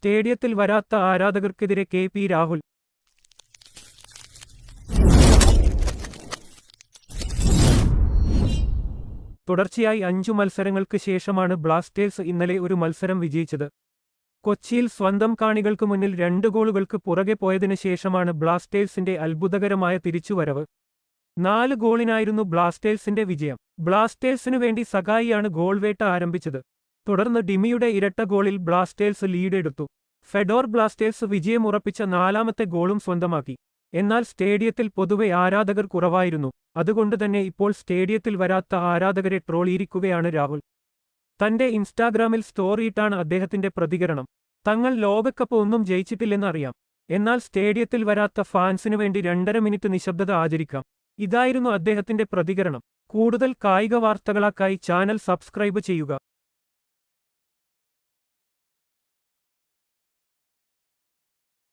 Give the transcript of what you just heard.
സ്റ്റേഡിയത്തിൽ വരാത്ത ആരാധകർക്കെതിരെ K P Rahul. തുടർച്ചയായി അഞ്ചു മത്സരങ്ങൾക്ക് ശേഷമാണ് ബ്ലാസ്റ്റേഴ്സ് ഇന്നലെ ഒരു മത്സരം വിജയിച്ചത്. കൊച്ചിയിൽ സ്വന്തം കാണികൾക്ക് മുന്നിൽ രണ്ട് ഗോളുകൾക്ക് പുറകെ പോയതിനു ശേഷമാണ് ബ്ലാസ്റ്റേഴ്സിന്റെ അത്ഭുതകരമായ തിരിച്ചുവരവ്. നാല് ഗോളിനായിരുന്നു ബ്ലാസ്റ്റേഴ്സിന്റെ വിജയം. ബ്ലാസ്റ്റേഴ്സിനു വേണ്ടി സഗായിയാണ് ഗോൾവേട്ട ആരംഭിച്ചത്. തുടർന്ന് ഡിമിയുടെ ഇരട്ട ഗോളിൽ ബ്ലാസ്റ്റേഴ്സ് ലീഡെടുത്തു. ഫെഡോർ ബ്ലാസ്റ്റേഴ്സ് വിജയമുറപ്പിച്ച നാലാമത്തെ ഗോളും സ്വന്തമാക്കി. എന്നാൽ സ്റ്റേഡിയത്തിൽ പൊതുവെ ആരാധകർ കുറവായിരുന്നു. അതുകൊണ്ടുതന്നെ ഇപ്പോൾ സ്റ്റേഡിയത്തിൽ വരാത്ത ആരാധകരെ ട്രോളിയിരിക്കുകയാണ് രാഹുൽ. തന്റെ ഇൻസ്റ്റാഗ്രാമിൽ സ്റ്റോറിയിട്ടാണ് അദ്ദേഹത്തിന്റെ പ്രതികരണം. തങ്ങൾ ലോകകപ്പ് ഒന്നും ജയിച്ചിട്ടില്ലെന്നറിയാം എന്നാൽ സ്റ്റേഡിയത്തിൽ വരാത്ത ഫാൻസിനു വേണ്ടി രണ്ടര മിനിറ്റ് നിശബ്ദത ആചരിക്കാം. ഇതായിരുന്നു അദ്ദേഹത്തിന്റെ പ്രതികരണം. കൂടുതൽ കായിക വാർത്തകളാക്കായി ചാനൽ സബ്സ്ക്രൈബ് ചെയ്യുക.